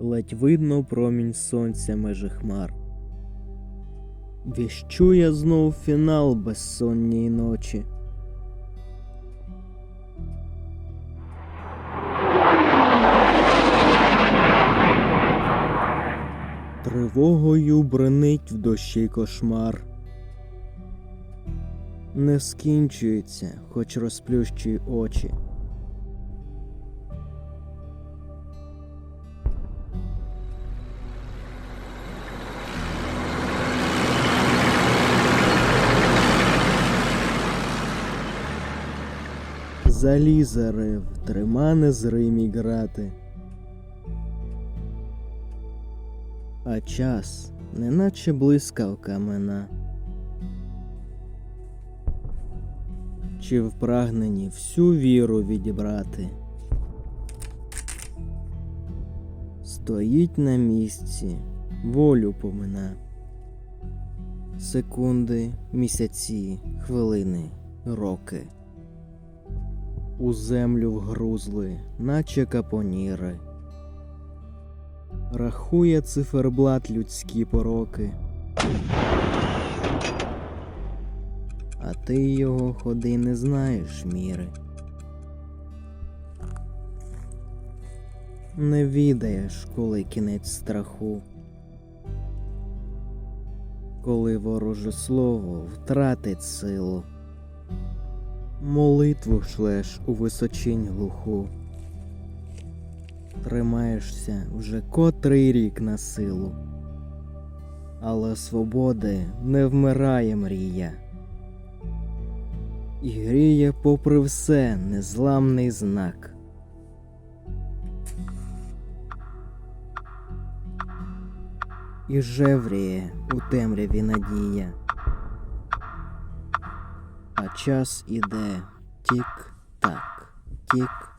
ледь видно промінь сонця межи хмар. Віщу я знов фінал безсонній ночі. Тривогою бренить в дощі кошмар. Не скінчується, хоч розплющуй очі. Заліза рев, трима незримі грати. А час, неначе блискавка мина. Чи в прагненні всю віру відібрати? Стоїть на місці, волю помина. Секунди, місяці, хвилини, роки. У землю вгрузли, наче капоніри. Рахує циферблат людські пороки. А ти його ходи не знаєш міри. Не відаєш, коли кінець страху. Коли вороже слово втратить силу. Молитву шлеш у височинь глуху. Тримаєшся вже котрий рік на силу. Але свободи не вмирає мрія. І гріє попри все незламний знак. І жевріє у темряві надія. А час іде тік-так, тік